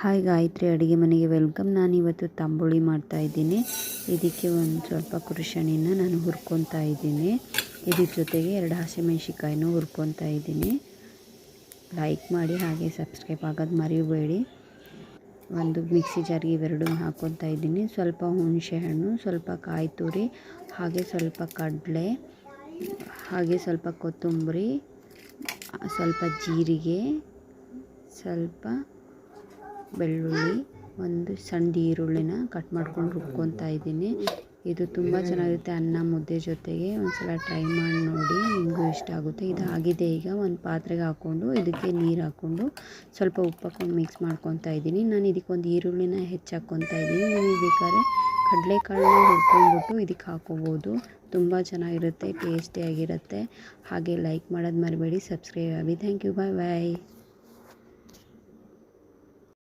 Hi Gayatri, ಅಡುಗೆ ಮನೆಗೆ welcome. ನಾನು ಇವತ್ತು ತಂಬುಳಿ ಮಾಡ್ತಾ ಇದ್ದೀನಿ. ಇದಕ್ಕೆ ಒಂದು ಸ್ವಲ್ಪ ಕುರುಶಣಿನ ನಾನು ಹುರ್ಕೊತಾ ಇದ್ದೀನಿ. ಇದ್ರ ಜೊತೆಗೆ ಎರಡು ಹಸಿಮೆಣ್ಸಿಕಾಯಿನೂ ಹುರ್ಕೊತಾ ಇದ್ದೀನಿ. ಲೈಕ್ ಮಾಡಿ ಹಾಗೆ ಸಬ್ಸ್ಕ್ರೈಬ್ ಆಗೋದು ಮರಿಬೇಡಿ. ಒಂದು ಮಿಕ್ಸಿ ಜಾರಿಗೆ ಇವೆರಡೂ ಹಾಕ್ಕೊತಾ ಇದ್ದೀನಿ. ಸ್ವಲ್ಪ ಹುಣಸೆ ಹಣ್ಣು, ಸ್ವಲ್ಪ ಕಾಯಿ ತುರಿ, ಹಾಗೆ ಸ್ವಲ್ಪ ಕಡಲೆ, ಹಾಗೆ ಸ್ವಲ್ಪ ಕೊತ್ತಂಬರಿ, ಸ್ವಲ್ಪ ಜೀರಿಗೆ, ಸ್ವಲ್ಪ ಬೆಳ್ಳುಳ್ಳಿ, ಒಂದು ಸಣ್ಣ ಈರುಳ್ಳಿನ ಕಟ್ ಮಾಡ್ಕೊಂಡು ರುಬ್ಕೊತಾ ಇದ್ದೀನಿ. ಇದು ತುಂಬ ಚೆನ್ನಾಗಿರುತ್ತೆ ಅನ್ನ ಮುದ್ದೆ ಜೊತೆಗೆ. ಒಂದ್ಸಲ ಟ್ರೈ ಮಾಡಿ ನೋಡಿ ನಿಮಗೂ ಇಷ್ಟ ಆಗುತ್ತೆ. ಇದು ಆಗಿದೆ ಈಗ. ಒಂದು ಪಾತ್ರೆಗೆ ಹಾಕ್ಕೊಂಡು ಇದಕ್ಕೆ ನೀರು ಹಾಕ್ಕೊಂಡು ಸ್ವಲ್ಪ ಉಪ್ಪು ಹಾಕ್ಕೊಂಡು ಮಿಕ್ಸ್ ಮಾಡ್ಕೊತಾ ಇದ್ದೀನಿ. ನಾನು ಇದಕ್ಕೊಂದು ಈರುಳ್ಳಿನ ಹೆಚ್ಚು ಹಾಕ್ಕೊತಾ ಇದ್ದೀನಿ. ನೀವು ಬೇಕಾದ್ರೆ ಕಡಲೆಕಾಳನ್ನ ಹುರ್ಕೊಂಡ್ಬಿಟ್ಟು ಇದಕ್ಕೆ ಹಾಕೋಬೋದು. ತುಂಬ ಚೆನ್ನಾಗಿರುತ್ತೆ ಟೇಸ್ಟಿಯಾಗಿರುತ್ತೆ ಹಾಗೆ ಲೈಕ್ ಮಾಡೋದು ಮರಿಬೇಡಿ ಸಬ್ಸ್ಕ್ರೈಬ್ ಆಗಿ. Thank you bye bye